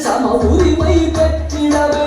சம உரிமை பெற்றிடவே.